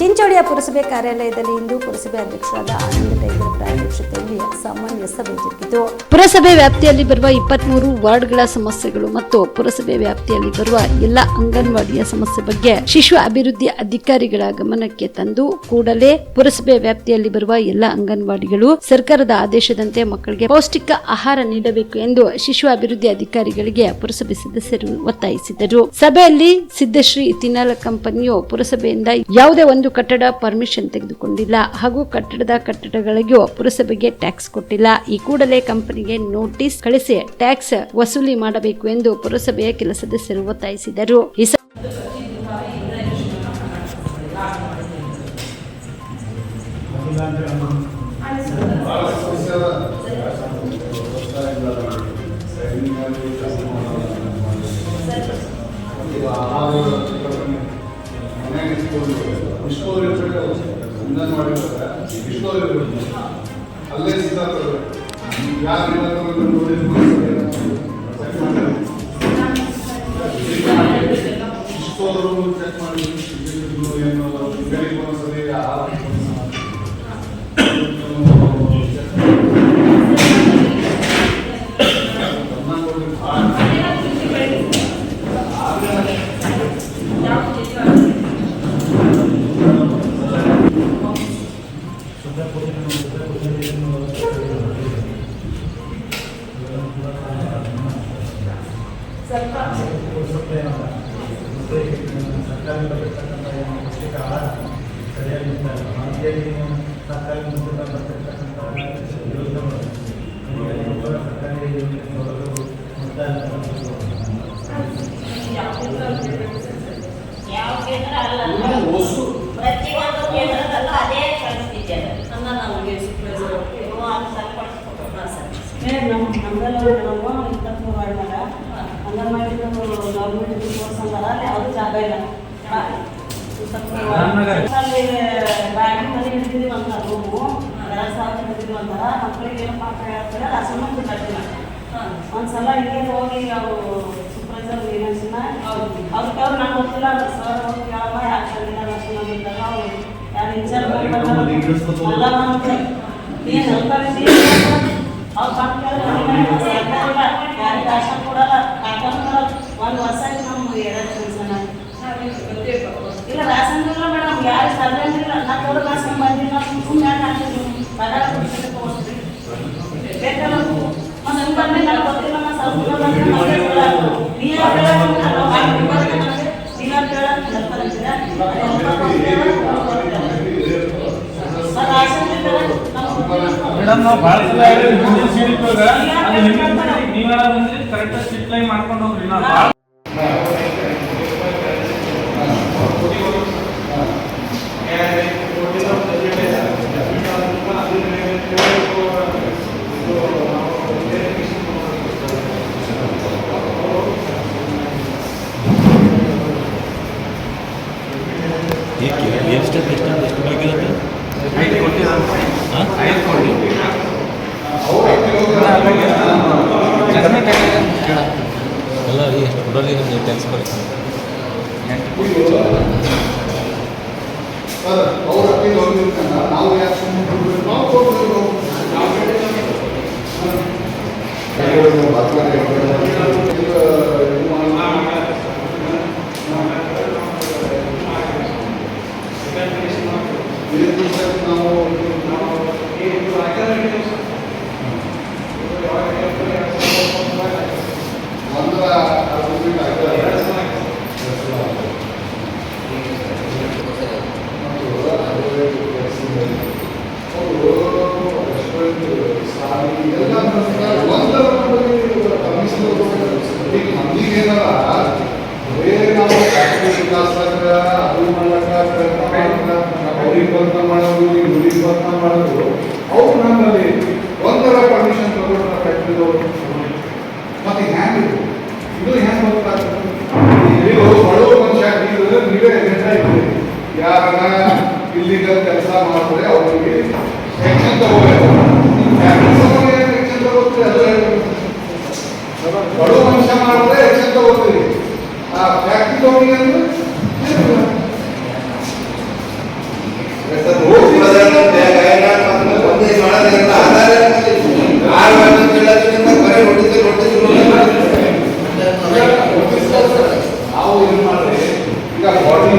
ಚಿಂಚೋಳಿಯ ಪುರಸಭೆ ಕಾರ್ಯಾಲಯದಲ್ಲಿ ಇಂದು ಪುರಸಭೆ ಅಧ್ಯಕ್ಷರಾದ ಆನಂದ ಟೈಗರ್ ಸಾಮಾನ್ಯ ಸಭೆ ಜರುಗಿತು. ಪುರಸಭೆ ವ್ಯಾಪ್ತಿಯಲ್ಲಿ ಬರುವ ಇಪ್ಪತ್ಮೂರು ವಾರ್ಡ್ಗಳ ಸಮಸ್ಯೆಗಳು ಮತ್ತು ಪುರಸಭೆ ವ್ಯಾಪ್ತಿಯಲ್ಲಿ ಬರುವ ಎಲ್ಲ ಅಂಗನವಾಡಿಯ ಸಮಸ್ಯೆ ಬಗ್ಗೆ ಶಿಶು ಅಭಿವೃದ್ಧಿ ಅಧಿಕಾರಿಗಳ ಗಮನಕ್ಕೆ ತಂದು ಕೂಡಲೇ ಪುರಸಭೆ ವ್ಯಾಪ್ತಿಯಲ್ಲಿ ಬರುವ ಎಲ್ಲ ಅಂಗನವಾಡಿಗಳು ಸರ್ಕಾರದ ಆದೇಶದಂತೆ ಮಕ್ಕಳಿಗೆ ಪೌಷ್ಟಿಕ ಆಹಾರ ನೀಡಬೇಕು ಎಂದು ಶಿಶು ಅಭಿವೃದ್ಧಿ ಅಧಿಕಾರಿಗಳಿಗೆ ಪುರಸಭೆ ಸದಸ್ಯರು ಒತ್ತಾಯಿಸಿದರು. ಸಭೆಯಲ್ಲಿ ಸಿದ್ದಶ್ರೀ ತಿನ್ನಾಲ ಕಂಪನಿಯು ಪುರಸಭೆಯಿಂದ ಯಾವುದೇ ಒಂದು ಕಟ್ಟಡ ಪರ್ಮಿಷನ್ ತೆಗೆದುಕೊಂಡಿಲ್ಲ. ಹಾಗೂ ಕಟ್ಟಡದ ಕಟ್ಟಡಗಳಿಗೂ ಪುರಸಭೆಗೆ ಟ್ಯಾಕ್ಸ್ ಕೊಟ್ಟಿಲ್ಲ. ಈ ಕೂಡಲೇ ಕಂಪನಿಗೆ ನೋಟಿಸ್ ಕಳಿಸಿ ಟ್ಯಾಕ್ಸ್ ವಸೂಲಿ ಮಾಡಬೇಕು ಎಂದು ಪುರಸಭೆಯ ಕೆಲ ಸದಸ್ಯರು ಒತ್ತಾಯಿಸಿದರು. ಸ- ಅಲ್ಲೇ ಸಿದ್ಧಾರ್ಥ ಯಾರು ಇಷ್ಟೋದ್ರು ಯಾವ ಕೇಂದ್ರ ಅಲ್ಲ ಪ್ರತಿಯೊಂದು ಕೇಂದ್ರದಲ್ಲೂ ಅದೇ ಕಳಿಸ್ತಿದ್ದೇನೆ ಅನ್ನ ನಮಗೆ ಸೂಪರ್ವೈಸರ್ ನೀವು ಅದು ಸರಿಪಡಿಸ್ಕೊಟ್ಟು ಸರ್ ನಮ್ಮ ವಾರ್ಡ್ನಾಗ ಅಂಗನವಾಡಿ ಗೌರ್ಮೆಂಟ್ ತೋರ್ಸಂಗಾರ ಅಲ್ಲಿ ಅದು ಜಾಗ ಇಲ್ಲ. ಅಲ್ಲಿ ಬ್ಯಾಗಿನ ಮನೆ ಹಿಡಿದಿದ್ದೀವಿ ಅಂತ ರೂಮು. ಎರಡು ಸಾವಿರ ಹಿಡಿದಿದ್ದೀವಿ ಅಂತಾರ ಮಕ್ಕಳಿಗೆ ಏನು ಪಾಠ ಹೇಳ್ತಾರೆ ಸಂಬಂಧ ಕಟ್ಟಿಲ್ಲ ಒಂದ್ಸಲ ಹಿಂಗೆ ಹೋಗಿ ಅವರು ಸೂಪರ್ವೈಸರ್ ಏನಿಸಿನ ಅವ್ರಿಗೆ ಅವ್ರು ನಾನು ಗೊತ್ತಿಲ್ಲ ಅದು ಸರ್ ಹೋಗಿ ಕೇಳಮ್ಮ ಯಾಕೆ ನರ್ಸಿಂಗ್ ಅಂದಿದ್ದಾಗ ಅವ್ರು ಯಾರು ಇನ್ಚಾರ್ಜ್ ಎಲ್ಲ ಏನು ಅವ್ರು ಬಂದು ಕೇಳಿದ್ರೆ ಯಾರಿಗೆ ರಾಶನ್ ಕೊಡಲ್ಲ ಕಾಟನ್ ಕೊಡಲ್ಲ ಒಂದು ವರ್ಷ ಆಯ್ತು ನಮ್ಮ ಎರಡು ಕೆಲಸನ ಇಲ್ಲ ರಾಶನ್ ಇಲ್ಲ ಮೇಡಮ್ ಯಾರು ಸರ್ವೆ ಇಲ್ಲ ಮೇಡಮ್ ನಾವು ಭಾಳ ಸಲ ಹೇಳಿದ್ವಿ ಸೀಟ್ ಕರೆಕ್ಟ್ ಸ್ಟ್ರಿಕ್ಟ್ ಲೈನ್ ಮಾಡ್ಕೊಂಡು ಹೋಗ್ರಿ. ನಾವು ಎಲ್ಲ ಎಷ್ಟು ಕೊಡೋಲ್ಲಿ ನೀವು ಟ್ಯಾಕ್ಸ್ ಯಾಕೆ ನಾವು ಯಾಕೆ ಸುಮ್ಮನೆ ಬಿಡ್ಬೇಕು? ನಾವು ಕೊಡ್ಬೇಕು. ಇದು ಬಾತ್ಲಾಗೆ ಇದು ಇದು ಮಾಡಿ- ಇದು ಸರ್ ನಾವು ಒಂದರ ಅರವತ್ತು ಫೀಟ್ ಆಗ್ತದೆ. ಒಂದರ ಪರ್ಮಿಷನ್ ತಗೊಂಡ್ರ ಫ್ಯಾಕ್ಟ್ರಿದು ಮತ್ತೆ ಹ್ಯಾಂಗ್ ಇದು. ಹ್ಯಾಂಗ್ ಗೊತ್ತಾಗ್ತದೆ ಇದು ಬಡವ ಮನುಷ್ಯ ಇದು ನೀವೇ ನಿರ್ಣಯ ಇದ್ದೀರಿ. ಯಾರನ್ನ ಇಲ್ಲಿಗಲ್ ಕೆಲಸ ಮಾಡಿದ್ರೆ ಅವರಿಗೆ ಸೆಕ್ಷನ್ ತಗೋಬೇಕು ಸೆಕ್ಷನ್ ತಗೋತೀರಿ ಅದು. ಬಡವ ಮನುಷ್ಯ ಮಾಡಿದ್ರೆ ಸೆಕ್ಷನ್ ತಗೋತೀರಿ ಆ ಫ್ಯಾಕ್ಟ್ರಿ ತಗೊಂಡಿಗೆ ಏನು ಮಾಡ್ರಿ ಈಗ ಬಾಡಿ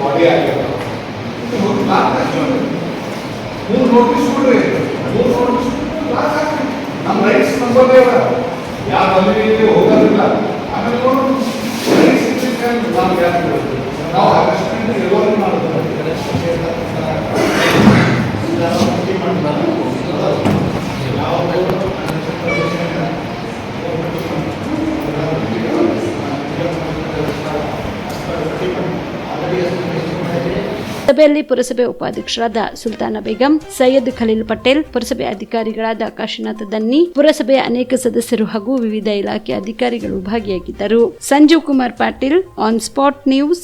ಬಾಡಿ ಆಗಿಲ್ಲ ಮೂರು ನೋಟಿಸ್ ಕೊಡ್ರಿ ಮೂರು ನೋಟಿಸ್ ನಮ್ಮ ರೈಟ್ಸ್ ನಂಬರ್ ಯಾವ ಅಲ್ಲಿ ಹೋಗೋದಿಲ್ಲ ಆಮೇಲೆ ರೈಟ್ಸ್ ನಾವು ಯಾರು ನಾವು ಅಡ್ಜಸ್ಟ್ಮೆಂಟ್ ಇರುವಾಗ ಸಭೆಯಲ್ಲಿ ಪುರಸಭೆ ಉಪಾಧ್ಯಕ್ಷರಾದ ಸುಲ್ತಾನ ಬೇಗಂ, ಸೈಯದ್ ಖಲೀಲ್ ಪಟೇಲ್, ಪುರಸಭೆ ಅಧಿಕಾರಿಗಳಾದ ಕಾಶಿನಾಥ ದನ್ನಿ, ಪುರಸಭೆಯ ಅನೇಕ ಸದಸ್ಯರು ಹಾಗೂ ವಿವಿಧ ಇಲಾಖೆ ಅಧಿಕಾರಿಗಳು ಭಾಗಿಯಾಗಿದ್ದರು. Sanjeev Kumar Patil on spot news